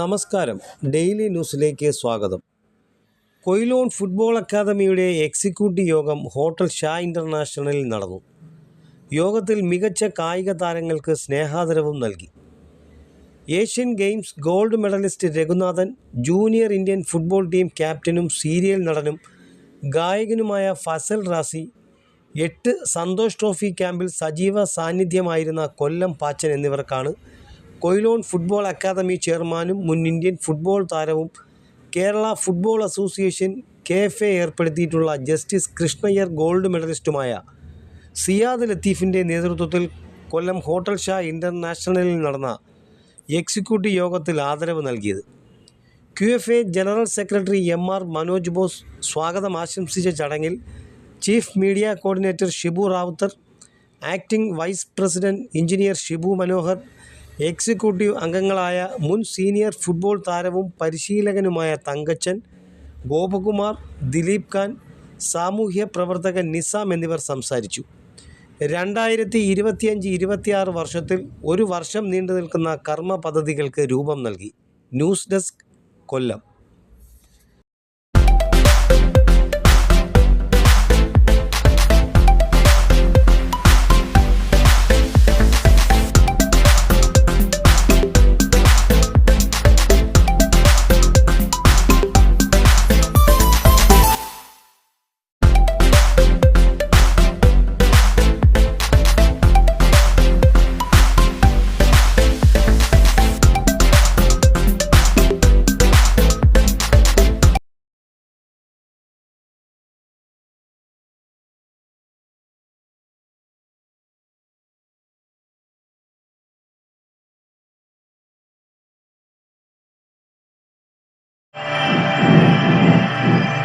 നമസ്കാരം. ഡെയിലി ന്യൂസിലേക്ക് സ്വാഗതം. കൊയിലോൺ ഫുട്ബോൾ അക്കാദമിയുടെ എക്സിക്യൂട്ടീവ് യോഗം ഹോട്ടൽ ഷാ ഇന്റർനാഷണലിൽ നടന്നു. യോഗത്തിൽ മികച്ച കായിക താരങ്ങൾക്ക് സ്നേഹാദരവും നൽകി. Asian games gold medallist Raghunathan junior Indian football team ക്യാപ്റ്റനും സീരിയൽ നടനും ഗായകനുമായ ഫസൽ റാസി എട്ട് സന്തോഷ് ട്രോഫി ക്യാമ്പിൽ സജീവ സാന്നിധ്യമായിരുന്ന കൊല്ലം പാച്ചൻ എന്നിവർക്കാണ് കൊയിലോൺ ഫുട്ബോൾ അക്കാദമി ചെയർമാനും മുൻ ഇന്ത്യൻ ഫുട്ബോൾ താരവും Kerala football association K F A ഏർപ്പെടുത്തിയിട്ടുള്ള justice Krishna Iyer gold മെഡലിസ്റ്റുമായ സിയാദ് ലത്തീഫിന്റെ നേതൃത്വത്തിൽ കൊല്ലം ഹോട്ടൽ ഷാ ഇന്റർനാഷണലിൽ നടന്ന എക്സിക്യൂട്ടീവ് യോഗത്തിൽ ആദരവ് നൽകിയത്. Q F A general secretary M R Manoj Bose സ്വാഗതം ആശംസിച്ച ചടങ്ങിൽ chief media coordinator Shibu Rawther acting vice president engineer Shibu Manohar executive അംഗങ്ങളായ മുൻ സീനിയർ ഫുട്ബോൾ താരവും പരിശീലകനുമായ തങ്കച്ചൻ ഗോപകുമാർ ദിലീപ് ഖാൻ സാമൂഹ്യ പ്രവർത്തകൻ നിസാം എന്നിവർ സംസാരിച്ചു. രണ്ടായിരത്തി ഇരുപത്തിയഞ്ച് ഇരുപത്തിയാറ് വർഷത്തിൽ ഒരു വർഷം നീണ്ടു നിൽക്കുന്ന കർമ്മ പദ്ധതികൾക്ക് രൂപം നൽകി. ന്യൂസ് ഡെസ്ക് കൊല്ലം. Música